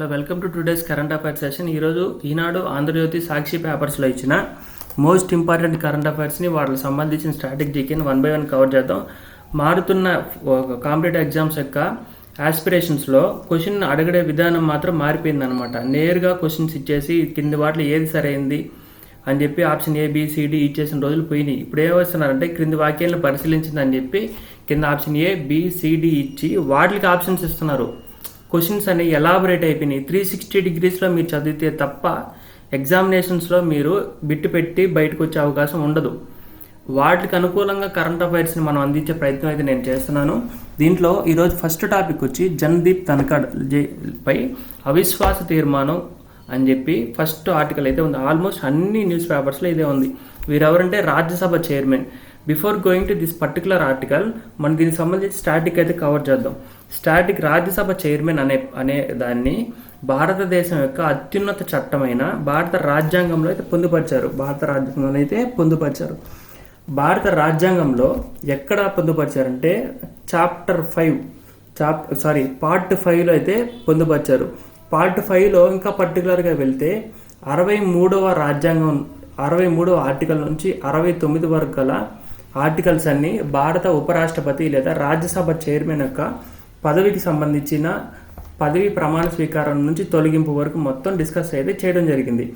Hello welcome to today's current affairs session. ఈరోజు ఈనాడు ఆంధ్రజ్యోతి సాక్షి పేపర్స్లో ఇచ్చిన మోస్ట్ ఇంపార్టెంట్ కరెంట్ అఫైర్స్ని వాటికి సంబంధించిన స్ట్రాటజీకి వన్ బై వన్ కవర్ చేద్దాం. మారుతున్న కాంపిటేటివ్ ఎగ్జామ్స్ యొక్క ఆస్పిరేషన్స్లో క్వశ్చన్ అడగడే విధానం మాత్రం మారిపోయింది అనమాట నేరుగా క్వశ్చన్స్ ఇచ్చేసి కింది వాటిలో ఏది సరైంది? అని చెప్పి ఆప్షన్ ఏ బిసిడి ఇచ్చేసిన రోజులు పోయినాయి. ఇప్పుడు ఏం వస్తున్నారంటే క్రింది వాక్యాలను పరిశీలించిందని చెప్పి కింద ఆప్షన్ ఏ బిసిడి ఇచ్చి వాటికి ఆప్షన్స్ ఇస్తున్నారు. క్వశ్చన్స్ అనేవి ఎలాబరేట్ అయిపోయినాయి. త్రీ సిక్స్టీ డిగ్రీస్లో మీరు చదివితే తప్ప ఎగ్జామినేషన్స్లో మీరు బిట్టు పెట్టి బయటకు వచ్చే అవకాశం ఉండదు. వాటికి అనుకూలంగా కరెంట్ అఫైర్స్ని మనం అందించే ప్రయత్నం అయితే నేను చేస్తున్నాను. దీంట్లో ఈరోజు ఫస్ట్ టాపిక్ వచ్చి జన్దీప్ తనఖడ్ పై అవిశ్వాస తీర్మానం అని చెప్పి ఫస్ట్ ఆర్టికల్ అయితే ఉంది. ఆల్మోస్ట్ అన్ని న్యూస్ పేపర్స్లో ఇదే ఉంది. వీరెవరంటే Rajya Sabha chairman before going to this particular article మనం దీనికి సంబంధించి స్టాటిక్ అయితే కవర్ చేద్దాం. స్టాటిక్ రాజ్యసభ చైర్మన్ అనే అనే దాన్ని భారతదేశం యొక్క అత్యున్నత చట్టమైన భారత రాజ్యాంగంలో అయితే పొందుపరిచారు. భారత రాజ్యాంగంలో అయితే పొందుపరిచారు. భారత రాజ్యాంగంలో ఎక్కడ పొందుపరిచారంటే chapter five chap sorry part ఫైవ్లో అయితే పొందుపరిచారు. పార్ట్ ఫైవ్లో ఇంకా పర్టికులర్గా వెళ్తే అరవై మూడవ రాజ్యాంగం అరవై మూడవ ఆర్టికల్ నుంచి అరవై తొమ్మిది వరకు గల ఆర్టికల్స్ అన్ని భారత ఉపరాష్ట్రపతి లేదా రాజ్యసభ చైర్మన్ యొక్క పదవికి సంబంధించిన పదవి ప్రమాణ స్వీకారం నుంచి తొలగింపు వరకు మొత్తం డిస్కస్ అయితే చేయడం జరిగింది.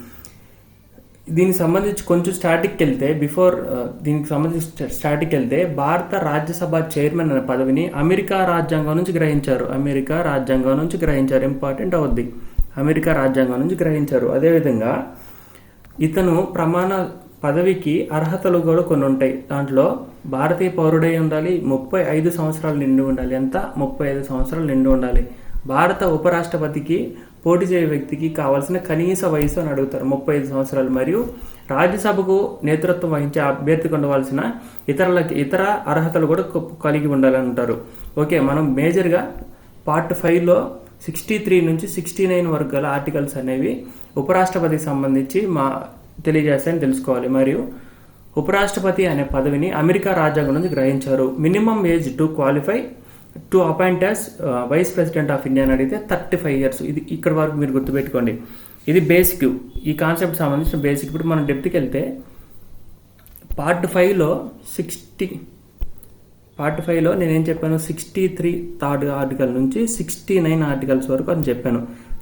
దీనికి సంబంధించి కొంచెం స్టాటిక్ వెళ్తే బిఫోర్ దీనికి సంబంధించి స్టాటిక్ వెళ్తే భారత రాజ్యసభ చైర్మన్ అనే పదవిని అమెరికా రాజ్యాంగం నుంచి గ్రహించారు. అమెరికా రాజ్యాంగం నుంచి గ్రహించారు. ఇంపార్టెంట్ అవుద్ది. అమెరికా రాజ్యాంగం నుంచి గ్రహించారు. అదేవిధంగా ఇతను ప్రమాణ పదవికి అర్హతలు కూడా కొన్ని ఉంటాయి. దాంట్లో భారతీయ పౌరుడై ఉండాలి ముప్పై ఐదు సంవత్సరాలు నిండి ఉండాలి. ఎంత? ముప్పై ఐదు సంవత్సరాలు నిండి ఉండాలి. భారత ఉపరాష్ట్రపతికి పోటీ చేయ వ్యక్తికి కావాల్సిన కనీస వయసు అని అడుగుతారు ముప్పై ఐదు సంవత్సరాలు. మరియు రాజ్యసభకు నేతృత్వం వహించే అభ్యర్థికి ఉండవలసిన ఇతరులకి ఇతర అర్హతలు కూడా కలిగి ఉండాలని అంటారు ఓకే మనం మేజర్గా పార్ట్ ఫైవ్లో సిక్స్టీ త్రీ నుంచి సిక్స్టీ నైన్ వరకు గల ఆర్టికల్స్ అనేవి ఉపరాష్ట్రపతికి సంబంధించి మా తెలియజేస్తాయని తెలుసుకోవాలి. మరియు ఉపరాష్ట్రపతి అనే పదవిని అమెరికా రాజ్యాంగం నుంచి గ్రహించారు. Minimum age to qualify to appoint as vice president of India అని అడిగితే థర్టీ ఫైవ్ ఇయర్స్. ఇది ఇక్కడ వరకు మీరు గుర్తుపెట్టుకోండి. ఇది బేసిక్. ఈ కాన్సెప్ట్ సంబంధించిన బేసిక్. ఇప్పుడు మనం డెప్త్కి వెళ్తే పార్ట్ ఫైవ్లో సిక్స్టీ పార్ట్ ఫైవ్లో నేనేం చెప్పాను? సిక్స్టీ త్రీ థర్డ్ ఆర్టికల్ నుంచి సిక్స్టీ నైన్ ఆర్టికల్స్ వరకు అని చెప్పాను.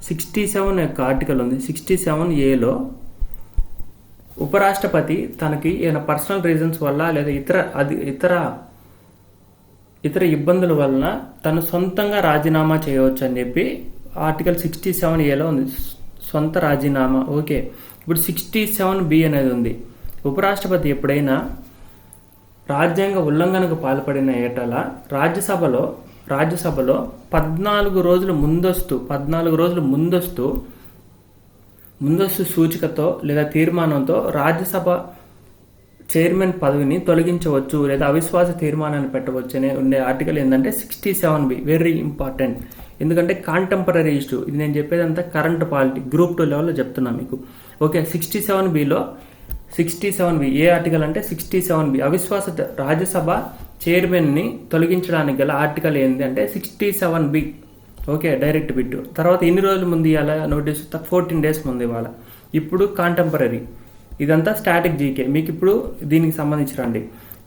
సిక్స్టీ సెవెన్ యొక్క ఆర్టికల్ ఉంది. సిక్స్టీ సెవెన్ ఏలో ఉపరాష్ట్రపతి తనకి ఏదైనా పర్సనల్ రీజన్స్ వల్ల లేదా ఇతర అది ఇతర ఇతర ఇబ్బందుల వలన తను సొంతంగా రాజీనామా చేయవచ్చు అని చెప్పి ఆర్టికల్ సిక్స్టీ సెవెన్ ఏలో ఉంది. సొంత రాజీనామా. ఓకే. ఇప్పుడు సిక్స్టీ సెవెన్ బి అనేది ఉంది. ఉపరాష్ట్రపతి ఎప్పుడైనా రాజ్యాంగ ఉల్లంఘనకు పాల్పడిన ఏటల రాజ్యసభలో రాజ్యసభలో పద్నాలుగు రోజులు ముందస్తు పద్నాలుగు రోజులు ముందస్తు ముందస్తు సూచికతో లేదా తీర్మానంతో రాజ్యసభ చైర్మన్ పదవిని తొలగించవచ్చు లేదా అవిశ్వాస తీర్మానాన్ని పెట్టవచ్చు అనే ఉండే ఆర్టికల్ ఏంటంటే sixty seven B very important. ఎందుకంటే కాంటెంపరీ ఇష్యూ ఇది నేను చెప్పేదంతా కరెంట్ పాలిటీ గ్రూప్ టూ లెవెల్లో చెప్తున్నా మీకు. ఓకే సిక్స్టీ సెవెన్ బిలో సిక్స్టీ సెవెన్ బి ఏ ఆర్టికల్ అంటే సిక్స్టీ సెవెన్ బి అవిశ్వాస రాజ్యసభ చైర్మన్ని తొలగించడానికి గల ఆర్టికల్ ఏంటి అంటే sixty seven B. Okay direct bit తర్వాత ఎన్ని రోజుల ముందు ఇవ్వాలా? నోటీస్ ఫోర్టీన్ డేస్ ముందు ఇవాళ ఇప్పుడు కాంటెంపరీ ఇదంతా స్టాటిక్ జీకే. మీకు ఇప్పుడు దీనికి సంబంధించి రండి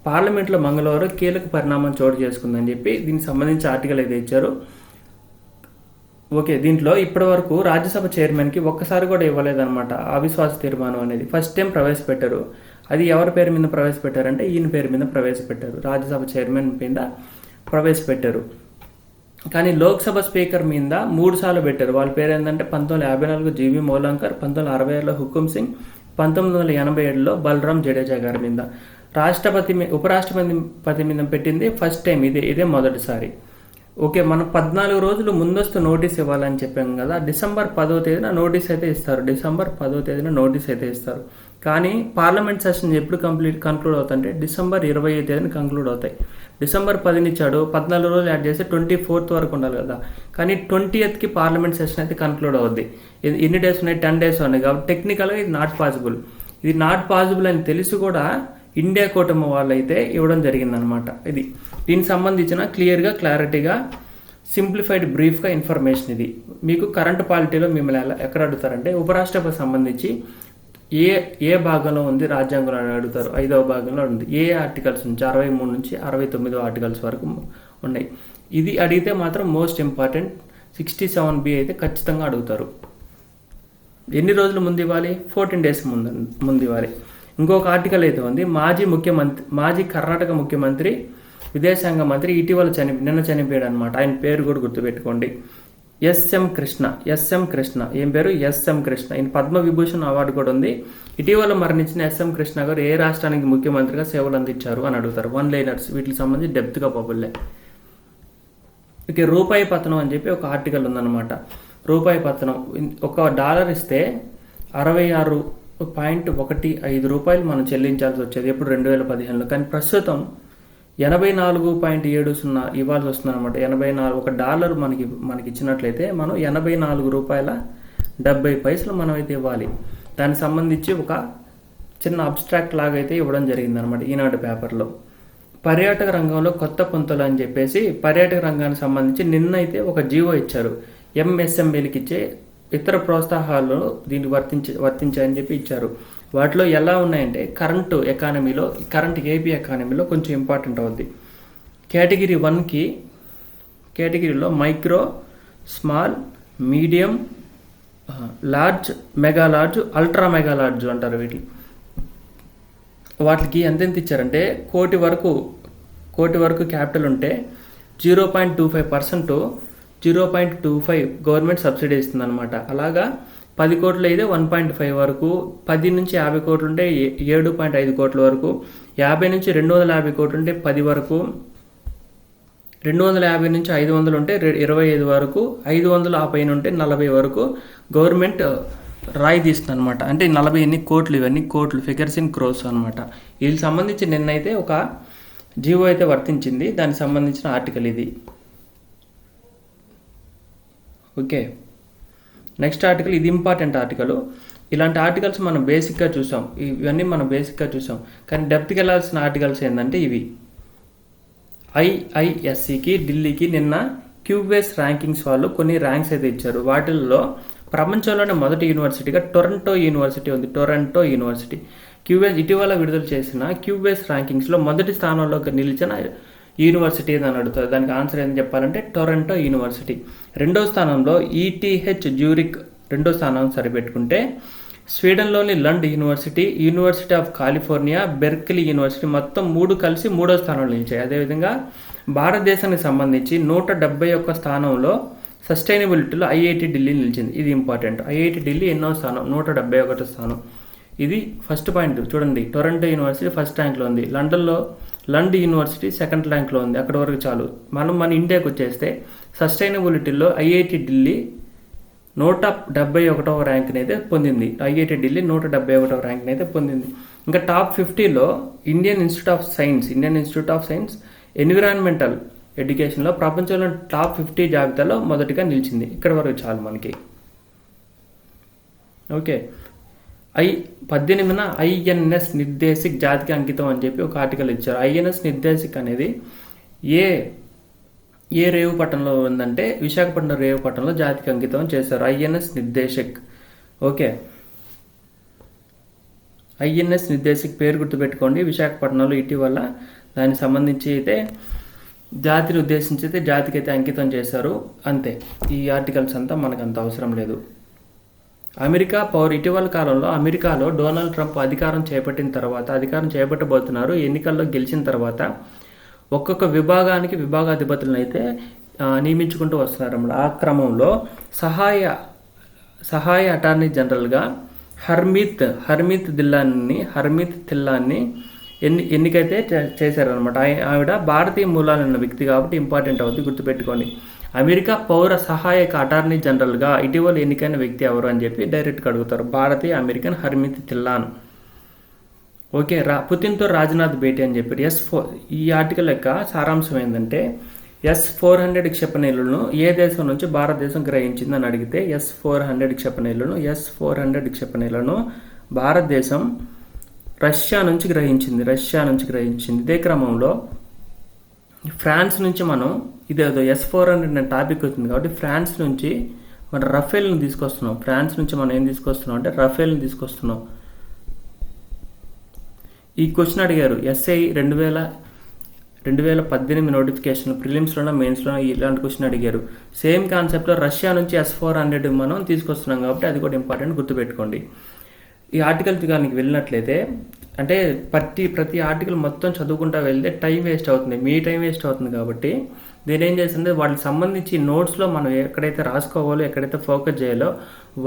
పార్లమెంట్లో మంగళవారం కీలక పరిణామం చోటు చేసుకుందని చెప్పి దీనికి సంబంధించి ఆర్టికల్ అయితే ఇచ్చారు. ఓకే దీంట్లో ఇప్పటి వరకు రాజ్యసభ చైర్మన్కి ఒక్కసారి కూడా ఇవ్వలేదన్నమాట. అవిశ్వాస తీర్మానం అనేది. ఫస్ట్ టైం ప్రవేశపెట్టారు. అది ఎవరి పేరు మీద ప్రవేశపెట్టారంటే ఈయన పేరు మీద ప్రవేశపెట్టారు. రాజ్యసభ చైర్మన్ మీద ప్రవేశపెట్టారు. కానీ లోక్సభ స్పీకర్ మీద మూడు సార్లు పెట్టారు. వాళ్ళ పేరు ఏంటంటే పంతొమ్మిది యాభై నాలుగు జీవి మౌలంకర్ పంతొమ్మిది అరవై ఏడులో హుకుం సింగ్ పంతొమ్మిది వందల ఎనభై ఏడులో బలరాం జడేజా గారి మీద. రాష్ట్రపతి ఉపరాష్ట్రపతి పతి మీద పెట్టింది ఫస్ట్ టైం. ఇదే ఇదే మొదటిసారి. ఓకే మనం పద్నాలుగు రోజులు ముందస్తు నోటీస్ ఇవ్వాలని చెప్పాం కదా. డిసెంబర్ పదో తేదీన నోటీస్ అయితే ఇస్తారు. డిసెంబర్ పదో తేదీన నోటీస్ అయితే ఇస్తారు. కానీ పార్లమెంట్ సెషన్ ఎప్పుడు కంప్లీట్ కంక్లూడ్ అవుతుందంటే డిసెంబర్ ఇరవై ఐదు తేదీన కంక్లూడ్ అవుతాయి. డిసెంబర్ పదిని ఇచ్చాడు. పద్నాలుగు రోజులు యాడ్ చేస్తే ట్వంటీ ఫోర్త్ వరకు ఉండాలి కదా. కానీ ట్వంటీ ఎయిత్కి పార్లమెంట్ సెషన్ అయితే కన్క్లూడ్ అవుద్ది. ఇది ఎన్ని డేస్ ఉన్నాయి? టెన్ డేస్ ఉన్నాయి కాబట్టి టెక్నికల్గా ఇది నాట్ పాసిబుల్. ఇది నాట్ పాసిబుల్ అని తెలిసి కూడా ఇండియా కూటమి వాళ్ళైతే ఇవ్వడం జరిగిందనమాట ఇది దీనికి సంబంధించిన క్లియర్గా క్లారిటీగా సింప్లిఫైడ్ బ్రీఫ్గా ఇన్ఫర్మేషన్ ఇది. మీకు కరెంట్ పాలిటీలో మిమ్మల్ని ఎలా ఎక్కడ అడుగుతారంటే ఉపరాష్ట్రపతి సంబంధించి ఏ ఏ భాగంలో ఉంది రాజ్యాంగంలో అని అడుగుతారు? ఐదవ భాగంలో ఉంది. ఏ ఆర్టికల్స్ నుంచి? అరవై మూడు నుంచి అరవై తొమ్మిదో ఆర్టికల్స్ వరకు ఉన్నాయి. ఇది అడిగితే మాత్రం most important. Sixty seven B అయితే ఖచ్చితంగా అడుగుతారు. ఎన్ని రోజులు ముందు ఇవ్వాలి? ఫోర్టీన్ డేస్ ముందు ముందు ఇవ్వాలి. ఇంకొక ఆర్టికల్ అయితే ఉంది. మాజీ ముఖ్యమంత్రి మాజీ కర్ణాటక ముఖ్యమంత్రి విదేశాంగ మంత్రి ఇటీవల చని నిన్న చనిపోయాడు అనమాట ఆయన పేరు కూడా గుర్తుపెట్టుకోండి. ఎస్ఎం కృష్ణ ఎస్ఎం కృష్ణ ఏం పేరు? ఎస్ఎం కృష్ణ ఈయన పద్మ విభూషణ్ అవార్డు కూడా ఉంది. ఇటీవల మరణించిన ఎస్ఎం కృష్ణ గారు ఏ రాష్ట్రానికి ముఖ్యమంత్రిగా సేవలు అందించారు అని అడుగుతారు. వన్ లైనర్స్ వీటికి సంబంధించి డెప్త్గా పబుల్లే ఇక రూపాయి పతనం అని చెప్పి ఒక ఆర్టికల్ ఉందన్నమాట. రూపాయి పతనం. ఒక డాలర్ ఇస్తే అరవై ఆరు పాయింట్ ఒకటి ఐదు రూపాయలు మనం చెల్లించాల్సి వచ్చేది. ఎప్పుడు? రెండు వేల పదిహేనులో. కానీ ప్రస్తుతం ఎనభై నాలుగు పాయింట్ ఏడు సున్నా ఇవ్వాల్సి వస్తుంది అనమాట ఎనభై నాలుగు ఒక డాలర్ మనకి మనకి ఇచ్చినట్లయితే మనం ఎనభై నాలుగు రూపాయల డెబ్బై పైసలు మనం అయితే ఇవ్వాలి. దానికి సంబంధించి ఒక చిన్న అబ్స్ట్రాక్ట్ లాగా అయితే ఇవ్వడం జరిగింది అనమాట ఈనాడు పేపర్లో. పర్యాటక రంగంలో కొత్త పొంతలు అని చెప్పేసి పర్యాటక రంగానికి సంబంధించి నిన్నైతే ఒక జీవో ఇచ్చారు. ఎంఎస్ఎంఈలకి ఇచ్చే ఇతర ప్రోత్సాహాలు దీన్ని వర్తించ వర్తించాయని చెప్పి ఇచ్చారు. వాటిలో ఎలా ఉన్నాయంటే కరెంటు ఎకానమీలో కరెంట్ ఏపీ ఎకానమీలో కొంచెం ఇంపార్టెంట్ అవుద్ది. కేటగిరీ వన్కి కేటగిరీలో micro small medium large mega large ultra mega large అంటారు వీటిని. వాటికి ఎంతెంత ఇచ్చారంటే కోటి వరకు కోటి వరకు క్యాపిటల్ ఉంటే zero point two five percent zero point two five government subsidy ఇస్తుంది అనమాట అలాగా పది కోట్లు అయితే వన్ పాయింట్ ఫైవ్ వరకు పది నుంచి యాభై కోట్లు ఉంటే ఏ- ఏడు పాయింట్ ఐదు కోట్ల వరకు యాభై నుంచి రెండు వందల యాభై కోట్లు ఉంటే పది వరకు రెండు వందల యాభై నుంచి ఐదు వందలు ఉంటే ఇరవై ఐదు వరకు ఐదు వందలు ఆ పైన ఉంటే నలభై వరకు గవర్నమెంట్ రాయి తీస్తుంది అనమాట అంటే నలభై ఎన్ని కోట్లు ఇవన్నీ కోట్లు ఫిగర్స్ ఇన్ క్రోస్ అనమాట వీళ్ళకి సంబంధించి నిన్నైతే ఒక జీవో అయితే వర్తించింది. దానికి సంబంధించిన ఆర్టికల్ ఇది. ఓకే. నెక్స్ట్ ఆర్టికల్ ఇది ఇంపార్టెంట్ ఆర్టికల్ ఇలాంటి ఆర్టికల్స్ మనం బేసిక్గా చూసాం. ఇవన్నీ మనం బేసిక్గా చూసాం. కానీ డెప్త్కి వెళ్ళాల్సిన ఆర్టికల్స్ ఏంటంటే ఇవి. ఐఐఎస్సికి ఢిల్లీకి నిన్న క్యూబేస్ ర్యాంకింగ్స్ వాళ్ళు కొన్ని ర్యాంక్స్ అయితే ఇచ్చారు. వాటిల్లో ప్రపంచంలోనే మొదటి యూనివర్సిటీగా టొరంటో యూనివర్సిటీ ఉంది. టొరంటో యూనివర్సిటీ క్యూబేస్ ఇటీవల విడుదల చేసిన క్యూబేస్ ర్యాంకింగ్స్లో మొదటి స్థానంలో నిలిచిన యూనివర్సిటీ అని అడుగుతారు. దానికి ఆన్సర్ ఏం చెప్పాలంటే టొరంటో యూనివర్సిటీ. రెండో స్థానంలో ఈటీహెచ్ జ్యూరిక్ రెండో స్థానం సరిపెట్టుకుంటే స్వీడన్లోని Lund university university of California Berkeley university మొత్తం మూడు కలిసి మూడో స్థానంలో నిలిచాయి. అదేవిధంగా భారతదేశానికి సంబంధించి నూట డెబ్బై ఒక్క స్థానంలో సస్టైనబిలిటీలో ఐఐటి ఢిల్లీ నిలిచింది. ఇది ఇంపార్టెంట్. ఐఐటి ఢిల్లీ ఎన్నో స్థానం నూట డెబ్బై ఒకటో స్థానం. ఇది ఫస్ట్ పాయింట్. చూడండి టొరంటో యూనివర్సిటీ ఫస్ట్ ర్యాంక్లో ఉంది. లండన్లో లండ్ యూనివర్సిటీ సెకండ్ ర్యాంక్లో ఉంది. అక్కడ వరకు చాలు. మనం మన ఇండియాకి వచ్చేస్తే సస్టైనబిలిటీలో ఐఐటి ఢిల్లీ నూట డెబ్బై ఒకటవ ర్యాంక్ని అయితే పొందింది. ఐఐటి ఢిల్లీ నూట డెబ్బై ఒకటవ ర్యాంక్ని అయితే పొందింది. ఇంకా టాప్ ఫిఫ్టీలో Indian institute of science Indian institute of science environmental ఎడ్యుకేషన్లో ప్రపంచంలో టాప్ ఫిఫ్టీ జాబితాలో మొదటిగా నిలిచింది. ఇక్కడ వరకు చాలు మనకి. ఓకే. ఐ పద్దెనిమిదిన ఐఎన్ఎస్ నిర్దేశిక్ జాతికి అంకితం అని చెప్పి ఒక ఆర్టికల్ ఇచ్చారు. ఐఎన్ఎస్ నిర్దేశిక్ అనేది ఏ ఏ రేవు పట్టణంలో ఉందంటే విశాఖపట్నం రేవు పట్టణంలో జాతికి అంకితం చేశారు. INS Nirdeshak. Okay. INS Nirdeshak పేరు గుర్తుపెట్టుకోండి. విశాఖపట్నంలో ఇటీవల దానికి సంబంధించి అయితే జాతిని ఉద్దేశించి అయితే జాతికి అయితే అంకితం చేశారు. అంతే. ఈ ఆర్టికల్స్ అంతా మనకు అంత అవసరం లేదు. అమెరికా పవర్ ఇటీవల కాలంలో అమెరికాలో డొనాల్డ్ ట్రంప్ అధికారం చేపట్టిన తర్వాత అధికారం చేపట్టబోతున్నారు. ఎన్నికల్లో గెలిచిన తర్వాత ఒక్కొక్క విభాగానికి విభాగాధిపతులను అయితే నియమించుకుంటూ వస్తున్నారు. ఆ క్రమంలో సహాయ సహాయ అటార్నీ జనరల్గా హర్మీత్ హర్మీత్ దిల్లాన్ని హర్మీత్ తిల్లాన్ని ఎన్ని ఎన్నికైతే చే- చేశారనమాట ఆవిడ భారతీయ మూలాలున్న వ్యక్తి కాబట్టి ఇంపార్టెంట్ అవుతుంది గుర్తుపెట్టుకోండి. అమెరికా పౌర సహాయక అటార్నీ జనరల్గా ఇటీవల ఎన్నికైన వ్యక్తి ఎవరు అని చెప్పి డైరెక్ట్గా అడుగుతారు. భారతీయ అమెరికన్ హర్మిత్ తిల్లాన్ ఓకే రా పుతిన్తో రాజ్నాథ్ భేటీ అని చెప్పారు ఎస్ ఫోర్ ఈ ఆర్టికల్ యొక్క సారాంశం ఏంటంటే ఎస్ ఫోర్ హండ్రెడ్ క్షిపణిలను ఏ దేశం నుంచి భారతదేశం గ్రహించిందని అడిగితే ఎస్ ఫోర్ హండ్రెడ్ క్షిపణిలను ఎస్ ఫోర్ హండ్రెడ్ క్షిపణిలను భారతదేశం రష్యా నుంచి గ్రహించింది. రష్యా నుంచి గ్రహించింది. ఇదే క్రమంలో ఫ్రాన్స్ నుంచి మనం ఇది ఏదో ఎస్ ఫోర్ హండ్రెడ్ అనే టాపిక్ వచ్చింది కాబట్టి ఫ్రాన్స్ నుంచి మనం రఫేల్ని తీసుకొస్తున్నాం. ఫ్రాన్స్ నుంచి మనం ఏం తీసుకొస్తున్నాం అంటే రఫేల్ని తీసుకొస్తున్నాం. ఈ క్వశ్చన్ అడిగారు ఎస్ఐ రెండు వేల రెండు వేల పద్దెనిమిది నోటిఫికేషన్ ప్రిలిమ్స్లోనో మెయిన్స్లోనో ఇలాంటి క్వశ్చన్ అడిగారు. సేమ్ కాన్సెప్ట్లో రష్యా నుంచి ఎస్ ఫోర్ హండ్రెడ్ మనం తీసుకొస్తున్నాం కాబట్టి అది కూడా ఇంపార్టెంట్ గుర్తుపెట్టుకోండి. ఈ ఆర్టికల్ కానీ వెళ్ళినట్లయితే అంటే ప్రతి ప్రతి ఆర్టికల్ మొత్తం చదువుకుంటా వెళ్తే టైం వేస్ట్ అవుతుంది. మీ టైం వేస్ట్ అవుతుంది కాబట్టి నేను ఏం చేస్తుంది? వాటికి సంబంధించి నోట్స్లో మనం ఎక్కడైతే రాసుకోవాలో ఎక్కడైతే ఫోకస్ చేయాలో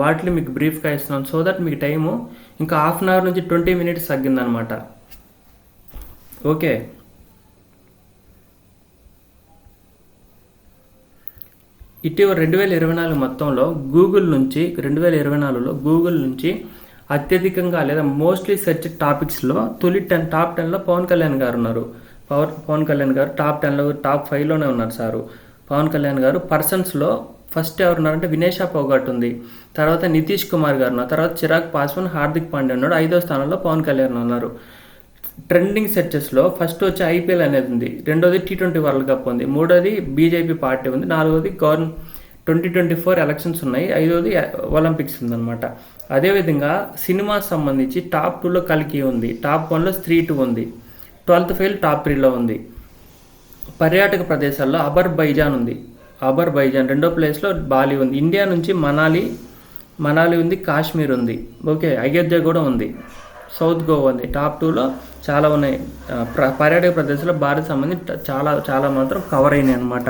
వాటిని మీకు బ్రీఫ్గా ఇస్తున్నాం సో దట్ మీకు టైము ఇంకా హాఫ్ అన్ అవర్ నుంచి ట్వంటీ మినిట్స్ తగ్గిందనమాట ఓకే. ఇటీవల రెండు వేల ఇరవై నాలుగు మొత్తంలో గూగుల్ నుంచి రెండు వేల ఇరవై నాలుగులో గూగుల్ నుంచి అత్యధికంగా లేదా మోస్ట్లీ సెర్చ్ టాపిక్స్లో తొలి టెన్ టాప్ టెన్లో పవన్ కళ్యాణ్ గారు ఉన్నారు. పవన్ పవన్ కళ్యాణ్ గారు టాప్ టెన్లో టాప్ ఫైవ్లోనే ఉన్నారు సారు. పవన్ కళ్యాణ్ గారు పర్సన్స్లో ఫస్ట్ ఎవరు ఉన్నారంటే వినేషా పోగట్ ఉంది. తర్వాత నితీష్ కుమార్ గారు ఉన్నారు. తర్వాత చిరాగ్ పాస్వాన్ హార్దిక్ పాండే ఉన్నాడు ఐదో స్థానంలో పవన్ కళ్యాణ్ ఉన్నారు. ట్రెండింగ్ సెర్చెస్లో ఫస్ట్ వచ్చి ఐపీఎల్ అనేది ఉంది. రెండోది టీ ట్వంటీ వరల్డ్ కప్ ఉంది. మూడోది బీజేపీ పార్టీ ఉంది. నాలుగోది government twenty twenty four elections ఉన్నాయి. ఐదోది ఒలింపిక్స్ ఉందన్నమాట. అదేవిధంగా సినిమా సంబంధించి టాప్ టూలో కలికి ఉంది. టాప్ వన్లో స్త్రీ టూ ఉంది. ట్వెల్త్ ఫెయిల్ టాప్ త్రీలో ఉంది. పర్యాటక ప్రదేశాల్లో అబర్ బైజాన్ ఉంది. అబర్ బైజాన్ రెండో ప్లేస్లో బాలి ఉంది. ఇండియా నుంచి మనాలి మనాలి ఉంది కాశ్మీర్ ఉంది. ఓకే అయోధ్య కూడా ఉంది. సౌత్ గోవా ఉంది. టాప్ టూలో చాలా ఉన్నాయి. పర్యాటక ప్రదేశాల్లో భారత్ సంబంధించి చాలా చాలా మాత్రం కవర్ అయినాయి అనమాట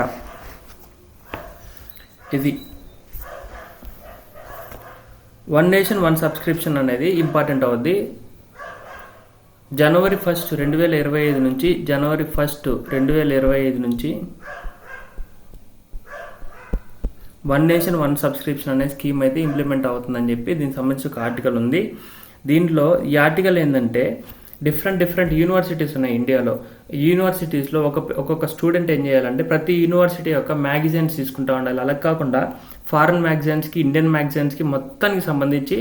ఇది. వన్ నేషన్ వన్ సబ్స్క్రిప్షన్ అనేది ఇంపార్టెంట్ అవుద్ది. జనవరి ఫస్ట్ రెండు వేల ఇరవై ఐదు నుంచి జనవరి ఫస్ట్ రెండు వేల ఇరవై ఐదు నుంచి వన్ నేషన్ వన్ సబ్స్క్రిప్షన్ అనే స్కీమ్ అయితే ఇంప్లిమెంట్ అవుతుందని చెప్పి దీనికి సంబంధించి ఒక ఆర్టికల్ ఉంది. దీంట్లో ఈ ఆర్టికల్ ఏంటంటే డిఫరెంట్ డిఫరెంట్ యూనివర్సిటీస్ ఉన్నాయి ఇండియాలో. యూనివర్సిటీస్లో ఒక ఒక్కొక్క స్టూడెంట్ ఏం చేయాలంటే ప్రతి యూనివర్సిటీ యొక్క మ్యాగజైన్స్ తీసుకుంటూ ఉండాలి. అలా కాకుండా ఫారెన్ మ్యాగజైన్స్కి ఇండియన్ మ్యాగజైన్స్కి మొత్తానికి సంబంధించి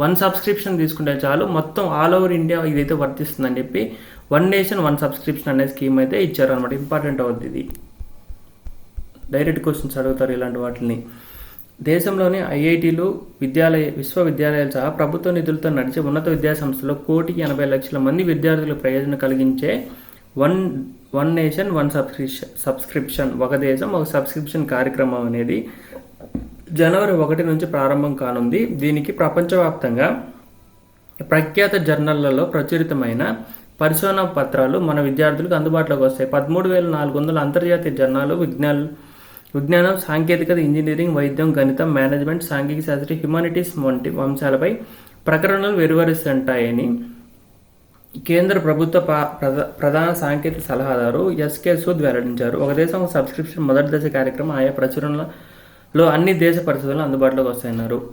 వన్ సబ్స్క్రిప్షన్ తీసుకుంటే చాలు. మొత్తం ఆల్ ఓవర్ ఇండియా ఇదైతే వర్తిస్తుందని చెప్పి వన్ నేషన్ వన్ సబ్స్క్రిప్షన్ అనే స్కీమ్ అయితే ఇచ్చారనమాట ఇంపార్టెంట్ అవుతుంది ఇది. డైరెక్ట్ క్వశ్చన్స్ అడుగుతారు ఇలాంటి వాటిని దేశంలోని ఐఐటీలు విద్యాలయ విశ్వవిద్యాలయాలు సహా ప్రభుత్వ నిధులతో నడిచే ఉన్నత విద్యాసంస్థలో కోటికి ఎనభై లక్షల మంది విద్యార్థులకు ప్రయోజనం కలిగించే one one nation one subscription subscription ఒక దేశం ఒక సబ్స్క్రిప్షన్ కార్యక్రమం అనేది జనవరి ఒకటి నుంచి ప్రారంభం కానుంది. దీనికి ప్రపంచవ్యాప్తంగా ప్రఖ్యాత జర్నళ్ళలో ప్రచురితమైన పరిశోధన పత్రాలు మన విద్యార్థులకు అందుబాటులోకి వస్తాయి. పదమూడు వేల నాలుగు వందల అంతర్జాతీయ జర్నాలు విజ్ఞాన విజ్ఞానం సాంకేతికత ఇంజనీరింగ్ వైద్యం గణితం మేనేజ్మెంట్ సాంఘిక శాస్త్రం హ్యుమానిటీస్ వంటి అంశాలపై ప్రకటనలు వెలువరిస్తుంటాయని కేంద్ర ప్రభుత్వ ప్రధా- ప్రధాన సాంకేతిక సలహాదారు ఎస్కే సూద్ వెల్లడించారు. ఒక దేశం సబ్స్క్రిప్షన్ మొదటి దశ కార్యక్రమం ఆయా ప్రచురణలో అన్ని దేశ పరిస్థితులు అందుబాటులోకి వస్తాయన్నారు.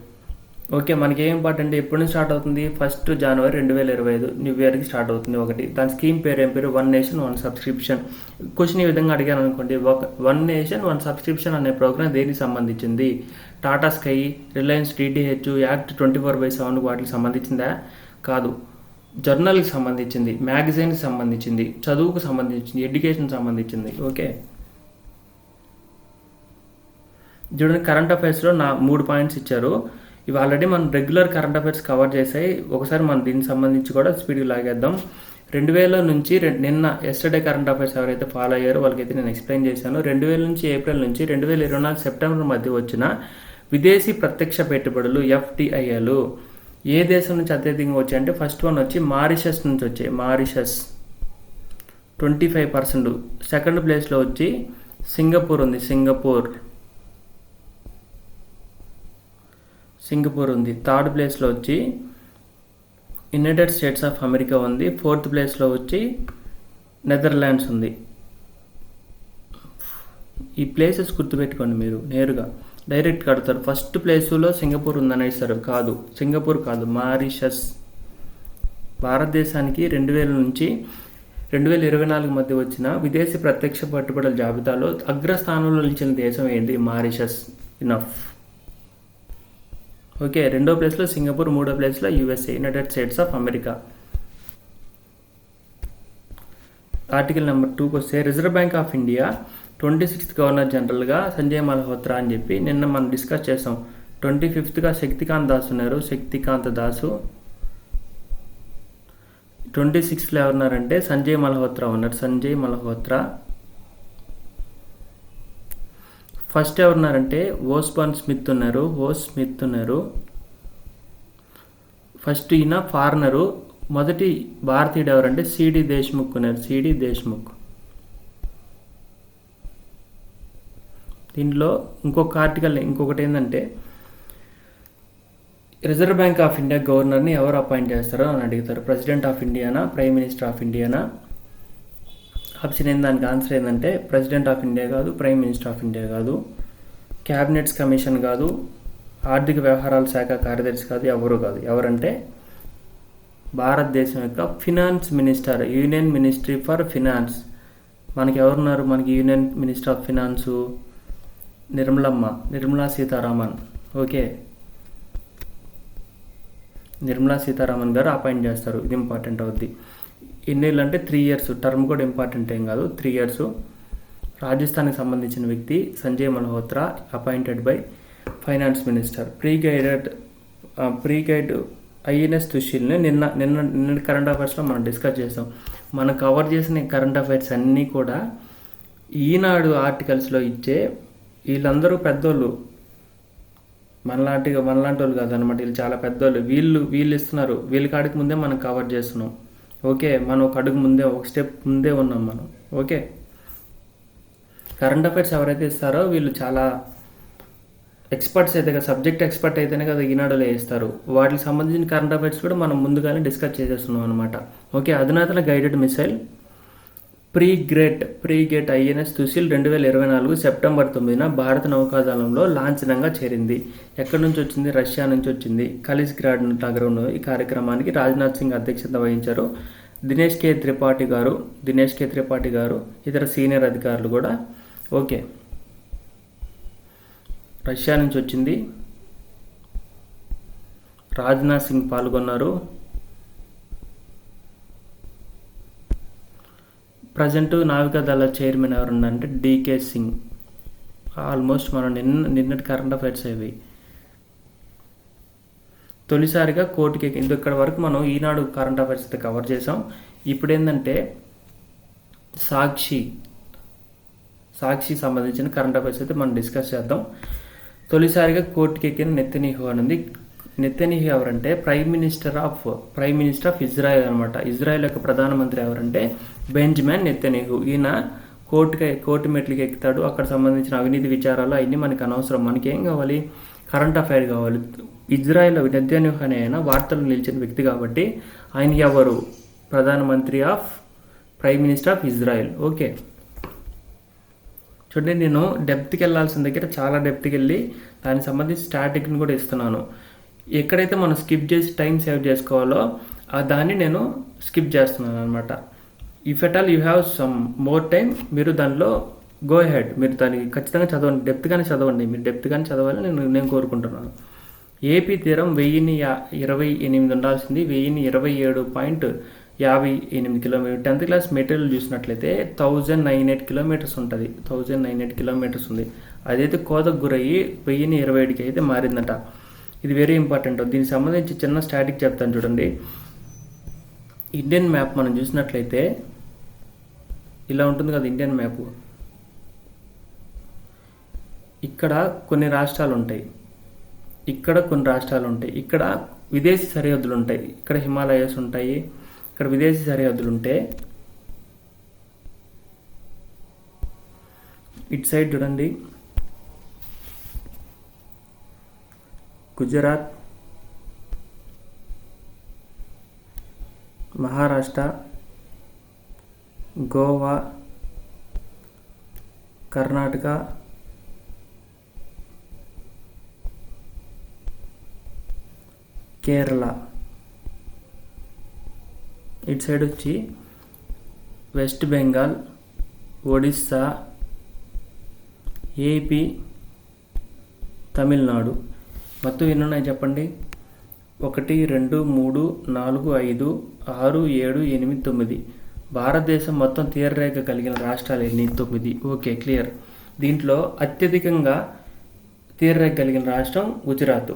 ఓకే మనకి ఏం ఇంపార్టెంట్? ఎప్పుడు నుంచి స్టార్ట్ అవుతుంది? ఫస్ట్ జనవరి రెండు వేల ఇరవై ఐదు న్యూ ఇయర్కి స్టార్ట్ అవుతుంది ఒకటి. దాని స్కీమ్ పేరు ఏం పేరు? One nation one subscription. Question ఈ విధంగా అడిగాను అనుకోండి. ఒక వన్ నేషన్ వన్ సబ్స్క్రిప్షన్ అనే ప్రోగ్రామ్ దేనికి సంబంధించింది? Tata Sky Reliance DTH ACT twenty four by seven వాటికి సంబంధించిందా? కాదు. జర్నల్కి సంబంధించింది మ్యాగజైన్కి సంబంధించింది చదువుకు సంబంధించింది ఎడ్యుకేషన్ సంబంధించింది ఓకే? చూడండి కరెంట్ అఫైర్స్లో నా మూడు పాయింట్స్ ఇచ్చారు. ఇవి ఆల్రెడీ మనం రెగ్యులర్ కరెంట్ అఫైర్స్ కవర్ చేసాయి. ఒకసారి మనం దీనికి సంబంధించి కూడా స్పీడ్గా లాగేద్దాం. రెండు వేల నుంచి నిన్న ఎస్టర్డే కరెంట్ అఫైర్స్ ఎవరైతే ఫాలో అయ్యారో వాళ్ళకైతే నేను ఎక్స్ప్లెయిన్ చేశాను. రెండు వేల నుంచి ఏప్రిల్ నుంచి రెండు వేల ఇరవై నాలుగు సెప్టెంబర్ మధ్య వచ్చిన విదేశీ ప్రత్యక్ష పెట్టుబడులు ఎఫ్టిఐలు ఏ దేశం నుంచి అత్యధికంగా వచ్చాయంటే ఫస్ట్ వన్ వచ్చి మారిషస్ నుంచి వచ్చాయి. Mauritius. Twenty five percent second ప్లేస్లో వచ్చి సింగపూర్ ఉంది. సింగపూర్. సింగపూర్ ఉంది. థర్డ్ ప్లేస్లో వచ్చి యునైటెడ్ స్టేట్స్ ఆఫ్ అమెరికా ఉంది. ఫోర్త్ ప్లేస్లో వచ్చి నెదర్లాండ్స్ ఉంది. ఈ ప్లేసెస్ గుర్తుపెట్టుకోండి మీరు నేరుగా. డైరెక్ట్ కడతారు. ఫస్ట్ ప్లేసులో సింగపూర్ ఉందని ఇస్తారు కాదు. సింగపూర్ కాదు మారిషస్. భారతదేశానికి రెండు వేల నుంచి రెండు వేల ఇరవై నాలుగు మధ్య వచ్చిన విదేశీ ప్రత్యక్ష పెట్టుబడుల జాబితాలో అగ్రస్థానంలో నిలిచిన దేశం ఏంటి? మారిషస్. ఇనఫ్ ఓకే రెండో ప్లేస్లో సింగపూర్ మూడో ప్లేస్లో USA United States of America. Article number టూకి వస్తే Reserve Bank of India twenty sixth governor జనరల్గా సంజయ్ మల్హోత్రా అని చెప్పి నిన్న మనం డిస్కస్ చేసాం. ట్వంటీ ఫిఫ్త్గా శక్తికాంత్ దాస్ ఉన్నారు. శక్తికాంత్ దాసు ట్వంటీ సిక్స్త్లో ఎవరున్నారంటే సంజయ్ మల్హోత్రా ఉన్నారు. సంజయ్ మల్హోత్రా. ఫస్ట్ ఎవరున్నారంటే ఓస్బాన్ స్మిత్ ఉన్నారు. ఓస్ స్మిత్ ఉన్నారు. ఫస్ట్ ఈయన ఫారినరు. మొదటి భారతీయుడు ఎవరంటే సిడి దేశ్ముఖ్ ఉన్నారు. సిడి దేశ్ముఖ్. దీంట్లో ఇంకొక ఆర్టికల్ ఇంకొకటి ఏంటంటే రిజర్వ్ బ్యాంక్ ఆఫ్ ఇండియా గవర్నర్ని ఎవరు అపాయింట్ చేస్తారో అని అడుగుతారు. ప్రెసిడెంట్ ఆఫ్ ఇండియానా ప్రైమ్ మినిస్టర్ ఆఫ్ ఇండియానా ఆప్షన్ ఏంది? దానికి ఆన్సర్ ఏంటంటే ప్రెసిడెంట్ ఆఫ్ ఇండియా కాదు ప్రైమ్ మినిస్టర్ ఆఫ్ ఇండియా కాదు. క్యాబినెట్స్ కమిషన్ కాదు. ఆర్థిక వ్యవహారాల శాఖ కార్యదర్శి కాదు ఎవరు కాదు. ఎవరంటే భారతదేశం యొక్క finance minister union ministry for finance మనకి ఎవరున్నారు? మనకి యూనియన్ మినిస్టర్ ఆఫ్ ఫినాన్సు నిర్మలమ్మ నిర్మలా సీతారామన్. ఓకే. నిర్మలా సీతారామన్ గారు అపాయింట్ చేస్తారు. ఇది ఇంపార్టెంట్ అవుద్ది. ఎన్నేళ్ళు అంటే త్రీ ఇయర్స్. టర్మ్ కూడా ఇంపార్టెంట్ ఏం కాదు. Three years. రాజస్థాన్కి సంబంధించిన వ్యక్తి Sanjay Malhotra appointed by finance minister. Pre guided frigate INS తుషిల్ని నిన్న నిన్న నిన్న కరెంట్ అఫైర్స్లో మనం డిస్కస్ చేసాం. మనం కవర్ చేసిన కరెంట్ అఫైర్స్ అన్నీ కూడా ఈనాడు ఆర్టికల్స్లో ఇచ్చే వీళ్ళందరూ పెద్దోళ్ళు. మనలాంటి మనలాంటి వాళ్ళు కాదనమాట వీళ్ళు చాలా పెద్దోళ్ళు. వీళ్ళు వీళ్ళు ఇస్తున్నారు. వీళ్ళ కాడికి ముందే మనం కవర్ చేస్తున్నాం. ఓకే? మనం ఒక అడుగు ముందే ఒక స్టెప్ ముందే ఉన్నాం మనం. ఓకే? కరెంట్ అఫైర్స్ ఎవరైతే ఇస్తారో వీళ్ళు చాలా ఎక్స్పర్ట్స్ అయితే కదా సబ్జెక్ట్ ఎక్స్పర్ట్ అయితేనే కదా ఈనాడులో వేస్తారు. వాటికి సంబంధించిన కరెంట్ అఫైర్స్ కూడా మనం ముందుగానే డిస్కస్ చేసేస్తున్నాం అనమాట ఓకే? అధునాతన guided missile frigate frigate INS Tushil రెండు వేల ఇరవై నాలుగు సెప్టెంబర్ తొమ్మిదిన భారత నౌకాదళంలో లాంఛనంగా చేరింది. ఎక్కడి నుంచి వచ్చింది? రష్యా నుంచి వచ్చింది. కలిస్గ్రాడ్ నగరంలో ఈ కార్యక్రమానికి రాజ్నాథ్ సింగ్ అధ్యక్షత వహించారు. దినేష్ కే. త్రిపాఠి గారు దినేష్ కే. త్రిపాఠి గారు ఇతర సీనియర్ అధికారులు కూడా. ఓకే. రష్యా నుంచి వచ్చింది. రాజ్నాథ్ సింగ్ పాల్గొన్నారు. ప్రజెంట్ నావికాదళ చైర్మన్ ఎవరున్నారంటే డీకే సింగ్. ఆల్మోస్ట్ మనం నిన్న నిన్నటి కరెంట్ అఫైర్స్ అవి. తొలిసారిగా కోర్టుకి ఎక్కి- ఇక్కడ వరకు మనం ఈనాడు కరెంట్ అఫైర్స్ అయితే కవర్ చేసాం ఇప్పుడు ఏంటంటే సాక్షి సాక్షి సంబంధించిన కరెంట్ అఫైర్స్ అయితే మనం డిస్కస్ చేద్దాం. తొలిసారిగా కోర్టుకి ఎక్కిన నెత్తినిహో అని ఉంది నెతనిహి ఎవరంటే prime minister of prime minister of Israel అనమాట ఇజ్రాయెల్ యొక్క ప్రధానమంత్రి ఎవరంటే బెంజమిన్ నెత్తనీహు. ఈయన కోర్టుకి కోర్టు మెట్లకి ఎక్కుతాడు. అక్కడ సంబంధించిన అవినీతి విచారాలు అవన్నీ మనకి అనవసరం. మనకి ఏం కావాలి? కరెంట్ అఫైర్ కావాలి. ఇజ్రాయెల్ నెత్తనీహు అనే ఆయన వార్తలు నిలిచిన వ్యక్తి కాబట్టి ఆయన ఎవరు? ప్రధానమంత్రి of prime minister of Israel. Okay. చూడండి నేను డెప్త్కి వెళ్ళాల్సిన దగ్గర చాలా డెప్త్కి వెళ్ళి దానికి సంబంధించి స్టాటిక్ని కూడా ఇస్తున్నాను. ఎక్కడైతే మనం స్కిప్ చేసి టైం సేవ్ చేసుకోవాలో ఆ దాన్ని నేను స్కిప్ చేస్తున్నాను అనమాట if at all you have some more time మీరు దానిలో గో హెడ్ మీరు దానికి ఖచ్చితంగా చదవండి. డెప్త్గానే చదవండి. మీరు డెప్త్గానే చదవాలని నేను నేను కోరుకుంటున్నాను. ఏపీ తీరం వెయ్యిని యా ఇరవై ఎనిమిది ఉండాల్సింది. వెయ్యిని ఇరవై ఏడు పాయింట్ యాభై ఎనిమిది కిలోమీటర్. టెన్త్ క్లాస్ మెటీరియల్ చూసినట్లయితే థౌజండ్ నైన్ ఎయిట్ కిలోమీటర్స్ ఉంటుంది. థౌజండ్ నైన్ ఎయిట్ కిలోమీటర్స్ ఉంది. అదైతే కోతకు గురయ్యి వెయ్యిని ఇరవై ఏడుకి అయితే మారిందట. ఇది వెరీ ఇంపార్టెంట్ దీనికి సంబంధించి చిన్న స్టాటిక్ చెప్తాను చూడండి. ఇండియన్ మ్యాప్ మనం చూసినట్లయితే ఇలా ఉంటుంది కదా ఇండియన్ మ్యాప్ ఇక్కడ కొన్ని రాష్ట్రాలు ఉంటాయి. ఇక్కడ కొన్ని రాష్ట్రాలు ఉంటాయి. ఇక్కడ విదేశీ సరిహద్దులు ఉంటాయి. ఇక్కడ హిమాలయస్ ఉంటాయి. ఇక్కడ విదేశీ సరిహద్దులు ఉంటే ఇటు సైడ్ చూడండి. గుజరాత్ మహారాష్ట్ర గోవా కర్ణాటక కేరళ. ఇటు సైడ్ వచ్చి వెస్ట్ బెంగాల్ ఒడిస్సా ఏపీ తమిళనాడు. మొత్తం ఎన్ని ఉన్నాయి చెప్పండి? ఒకటి రెండు మూడు నాలుగు ఐదు ఆరు ఏడు ఎనిమిది తొమ్మిది. భారతదేశం మొత్తం తీరరేఖ కలిగిన రాష్ట్రాలు ఎన్ని? తొమ్మిది. Okay clear. దీంట్లో అత్యధికంగా తీరరేఖ కలిగిన రాష్ట్రం గుజరాత్.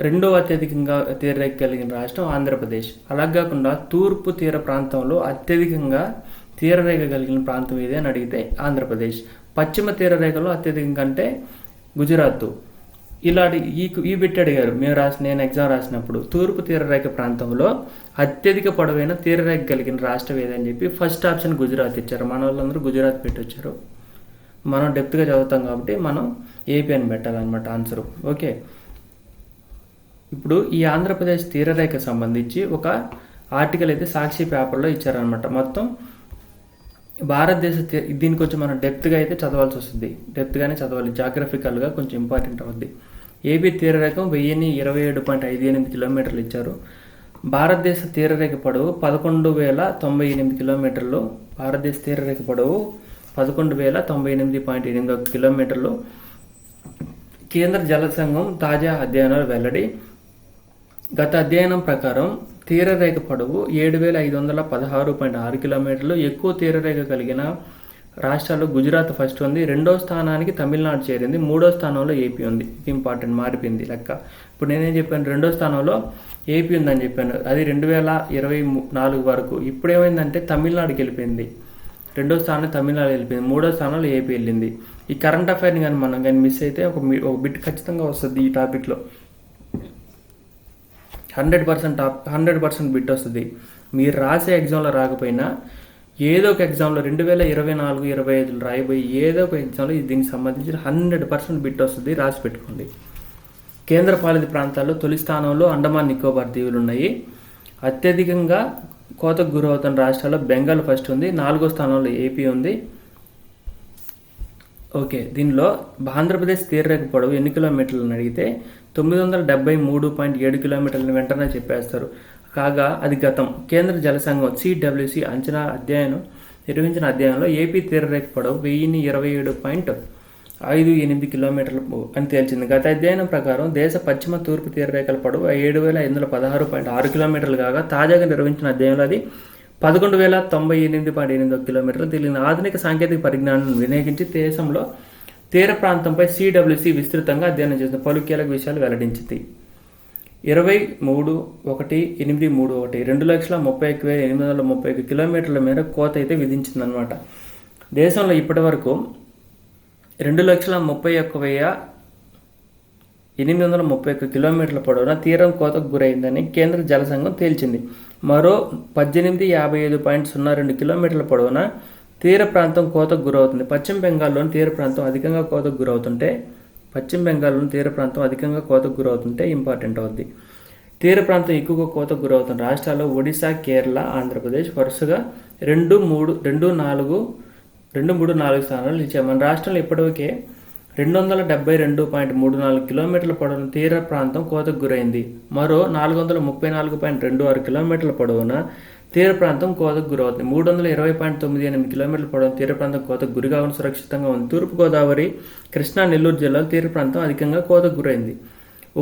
రెండో అత్యధికంగా తీరరేఖ కలిగిన రాష్ట్రం ఆంధ్రప్రదేశ్. అలా కాకుండా తూర్పు తీర ప్రాంతంలో అత్యధికంగా తీరరేఖ కలిగిన ప్రాంతం ఏది అని అడిగితే ఆంధ్రప్రదేశ్. పశ్చిమ తీరరేఖలో అత్యధికంగా అంటే గుజరాత్. ఇలాంటి ఈ ఈ బిట్ అడిగారు. మేము రాసిన నేను ఎగ్జామ్ రాసినప్పుడు తూర్పు తీరరేఖ ప్రాంతంలో అత్యధిక పొడవైన తీరరేఖ కలిగిన రాష్ట్రం ఏదని చెప్పి ఫస్ట్ ఆప్షన్ గుజరాత్ ఇచ్చారు. మన వాళ్ళందరూ గుజరాత్ పెట్టి వచ్చారు మనం డెప్త్గా చదువుతాం కాబట్టి మనం ఏపీ అని పెట్టాలన్నమాట ఆన్సర్ ఓకే. ఇప్పుడు ఈ ఆంధ్రప్రదేశ్ తీరరేఖ సంబంధించి ఒక ఆర్టికల్ అయితే సాక్షి పేపర్లో ఇచ్చారనమాట మొత్తం భారతదేశ దీని కొంచెం మనం డెప్త్గా అయితే చదవాల్సి వస్తుంది. డెప్త్గానే చదవాలి. జాగ్రఫికల్గా కొంచెం ఇంపార్టెంట్ అవుద్ది. ఏబీ తీరరేఖ వెయ్యిని ఇరవై ఏడు పాయింట్ ఐదు ఎనిమిది కిలోమీటర్లు ఇచ్చారు. భారతదేశ తీరరేఖ పొడవు పదకొండు వేల తొంభై ఎనిమిది కిలోమీటర్లు. భారతదేశ తీరరేఖ పొడవు పదకొండు వేల తొంభై ఎనిమిది పాయింట్ ఎనిమిది ఒక కిలోమీటర్లు. కేంద్ర జల సంఘం తాజా అధ్యయనాలు వెల్లడి గత అధ్యయనం ప్రకారం తీరరేఖ పొడవు ఏడు వేల ఐదు వందల పదహారు పాయింట్ ఆరు కిలోమీటర్లు. ఎక్కువ తీరరేఖ కలిగిన రాష్ట్రాల్లో గుజరాత్ ఫస్ట్ ఉంది రెండో స్థానానికి తమిళనాడు చేరింది మూడో స్థానంలో ఏపీ ఉంది. ఇది ఇంపార్టెంట్ మారిపోయింది లెక్క. ఇప్పుడు నేనేం చెప్పాను రెండో స్థానంలో ఏపీ ఉందని చెప్పాను. అది రెండు వేల ఇరవై నాలుగు వరకు. ఇప్పుడు ఏమైందంటే తమిళనాడుకి వెళ్ళిపోయింది. రెండో స్థానం తమిళనాడు వెళ్ళిపోయింది మూడో స్థానంలో ఏపీ వెళ్ళింది. ఈ కరెంట్ అఫైర్ని కానీ మనం కానీ మిస్ అయితే ఒక ఒక బిట్ ఖచ్చితంగా వస్తుంది ఈ టాపిక్లో hundred percent top hundred percent bit వస్తుంది. మీరు రాసే ఎగ్జామ్లో రాకపోయినా ఏదో ఒక ఎగ్జామ్లో రెండు వేల ఇరవై నాలుగు ఇరవై ఐదులో రాయబోయి ఏదో ఒక ఎగ్జామ్లో ఇది దీనికి సంబంధించిన హండ్రెడ్ పర్సెంట్ బిట్ వస్తుంది రాసి పెట్టుకోండి. కేంద్ర పాలిత ప్రాంతాల్లో తొలి స్థానంలో అండమాన్ నికోబార్ దీవులు ఉన్నాయి. అత్యధికంగా కోతకు గురవుతున్న రాష్ట్రాల్లో బెంగాల్ ఫస్ట్ ఉంది నాలుగో స్థానంలో ఏపీ ఉంది. ఓకే దీనిలో ఆంధ్రప్రదేశ్ తీరరేఖ పొడవు ఎన్ని కిలోమీటర్లను అడిగితే తొమ్మిది వందల డెబ్బై మూడు పాయింట్ ఏడు కిలోమీటర్లను వెంటనే చెప్పేస్తారు. కాగా అది గతం. కేంద్ర జల సంఘం సిడబ్ల్యూసి అంచనా అధ్యయనం నిర్వహించిన అధ్యయనంలో ఏపీ తీరరేఖ పొడవు వెయ్యిన్ని ఇరవై ఏడు పాయింట్ ఐదు ఎనిమిది కిలోమీటర్లు అని తేల్చింది. గత అధ్యయనం ప్రకారం దేశ పశ్చిమ తూర్పు తీరరేఖల పొడవు ఏడు వేల ఐదు వందల పదహారు పాయింట్ ఆరు కిలోమీటర్లు కాగా తాజాగా నిర్వహించిన అధ్యయనంలో అది పదకొండు వేల తొంభై ఎనిమిది పాయింట్ ఎనిమిది కిలోమీటర్లు తెలియని ఆధునిక సాంకేతిక పరిజ్ఞానాన్ని వినియోగించి దేశంలో తీర ప్రాంతంపై సిడబ్ల్యూసి విస్తృతంగా అధ్యయనం చేసిన పలు కీలక విషయాలు వెల్లడించింది. ఇరవై మూడు ఒకటి ఎనిమిది మూడు ఒకటి రెండు లక్షల ముప్పై ఒక్క వేల ఎనిమిది వందల ముప్పై ఒక్క కిలోమీటర్ల మేర కోత అయితే విధించిందనమాట దేశంలో ఇప్పటి వరకు రెండు లక్షల ముప్పై ఒక్క వెయ్యి ఎనిమిది వందల ముప్పై ఒక్క కిలోమీటర్ల పొడవున తీరం కోతకు గురైందని కేంద్ర జల సంఘం తేల్చింది. మరో పద్దెనిమిది యాభై ఐదు పాయింట్ సున్నా రెండు కిలోమీటర్ల పొడవున తీర ప్రాంతం కోతకు గురవుతుంది. పశ్చిమ బెంగాల్లోని తీర ప్రాంతం అధికంగా కోతకు గురవుతుంటే పశ్చిమ బెంగాల్లోని తీర ప్రాంతం అధికంగా కోతకు గురవుతుంటే ఇంపార్టెంట్ అవుద్ది. తీర ప్రాంతం ఎక్కువగా కోతకు గురవుతున్న రాష్ట్రాల్లో ఒడిశా కేరళ ఆంధ్రప్రదేశ్ వరుసగా రెండు మూడు రెండు నాలుగు రెండు మూడు నాలుగు స్థానాలు నిలిచాయి. మన రాష్ట్రంలో ఇప్పటివరకే రెండు వందల డెబ్బై రెండు పాయింట్ మూడు నాలుగు కిలోమీటర్ల పొడవున తీర ప్రాంతం కోతకు గురైంది. మరో నాలుగు వందల ముప్పై నాలుగు పాయింట్ రెండు ఆరు కిలోమీటర్ల పొడవున తీర ప్రాంతం కోతకు గురవుతుంది. మూడు వందల ఇరవై పాయింట్ తొమ్మిది ఎనిమిది కిలోమీటర్ల పొడవు తీర ప్రాంతం కోతకు గురిగా ఉన్న సురక్షితంగా ఉంది. తూర్పుగోదావరి కృష్ణా నెల్లూరు జిల్లాలో తీర ప్రాంతం అధికంగా కోతకు గురైంది.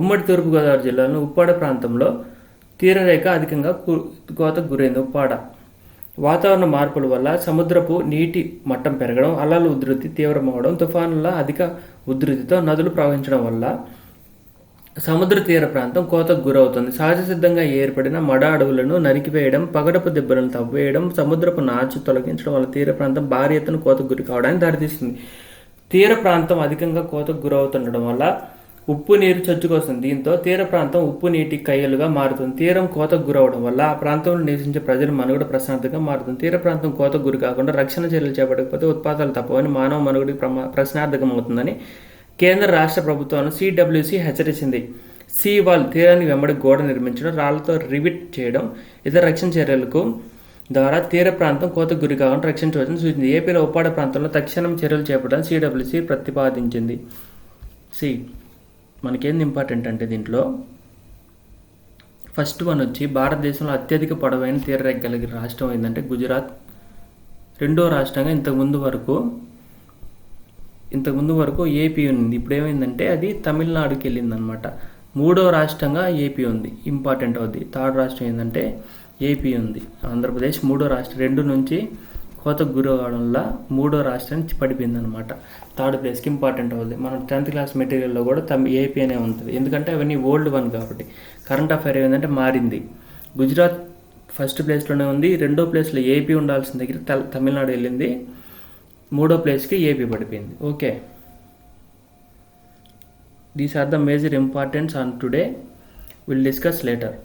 ఉమ్మడి తూర్పుగోదావరి జిల్లాలో ఉప్పాడ ప్రాంతంలో తీరరేఖ అధికంగా కోతకు గురైంది. ఉప్పాడ వాతావరణ మార్పుల వల్ల సముద్రపు నీటి మట్టం పెరగడం అలల ఉధృతి తీవ్రమవడం తుఫానుల అధిక ఉధృతితో నదులు ప్రవహించడం వల్ల సముద్ర తీర ప్రాంతం కోతకు గురవుతుంది. సహజ సిద్ధంగా ఏర్పడిన మడ అడవులను నరికివేయడం పగడపు దెబ్బలను తవ్వేయడం సముద్రపు నాచు తొలగించడం వల్ల తీర ప్రాంతం భారీ ఎత్తున కోతకు గురి కావడానికి దారితీస్తుంది. తీర ప్రాంతం అధికంగా కోతకు గురవుతుండడం వల్ల ఉప్పు నీరు చొచ్చుకొస్తుంది. దీంతో తీర ప్రాంతం ఉప్పు నీటి కయ్యలుగా మారుతుంది. తీరం కోతకు గురవడం వల్ల ఆ ప్రాంతంలో నివసించే ప్రజల మనుగడ ప్రశాంతంగా మారుతుంది. తీర ప్రాంతం కోతకు గురి కాకుండా రక్షణ చర్యలు చేపట్టకపోతే ఉత్పాదాలు తప్పవని మానవ మనుగడికి ప్రమా ప్రశ్నార్థకం అవుతుందని కేంద్ర రాష్ట్ర ప్రభుత్వాలను సిడబ్ల్యూసి హెచ్చరించింది. సీ వాల్ తీరాన్ని వెంబడి గోడ నిర్మించడం రాళ్ళతో రివిట్ చేయడం ఇతర రక్షణ చర్యలకు ద్వారా తీర ప్రాంతం కోత గురి కాకుండా రక్షించవచ్చని సూచించింది. ఏపీలో ఉప్పాడ ప్రాంతంలో తక్షణం చర్యలు చేపట్టడం సిడబ్ల్యూసి ప్రతిపాదించింది. సి మనకేంది ఇంపార్టెంట్ అంటే దీంట్లో ఫస్ట్ వన్ వచ్చి భారతదేశంలో అత్యధిక పొడవైన తీరరేఖ కలిగిన రాష్ట్రం ఏంటంటే గుజరాత్. రెండో రాష్ట్రంగా ఇంతకుముందు వరకు ఇంతకుముందు వరకు ఏపీ ఉంది. ఇప్పుడు ఏమైందంటే అది తమిళనాడుకి వెళ్ళిందనమాట. మూడో రాష్ట్రంగా ఏపీ ఉంది. ఇంపార్టెంట్ అవుద్ది. థర్డ్ రాష్ట్రం ఏంటంటే ఏపీ ఉంది. ఆంధ్రప్రదేశ్ మూడో రాష్ట్రం. రెండు నుంచి కోతకు గురవడం వల్ల మూడో రాష్ట్రానికి పడిపోయింది అనమాట థర్డ్ ప్లేస్కి ఇంపార్టెంట్ అవుతుంది మనం టెన్త్ క్లాస్ మెటీరియల్లో కూడా తమ ఏపీ అనే ఉంటుంది. ఎందుకంటే అవన్నీ ఓల్డ్ వన్ కాబట్టి. కరెంట్ అఫైర్ ఏంటంటే మారింది. గుజరాత్ ఫస్ట్ ప్లేస్లోనే ఉంది. రెండో ప్లేస్లో ఏపీ ఉండాల్సిన దగ్గర తమిళనాడు వెళ్ళింది. మూడో ప్లేస్కి ఏపీ పడిపోయింది. Okay. These are the major importance on today will discuss later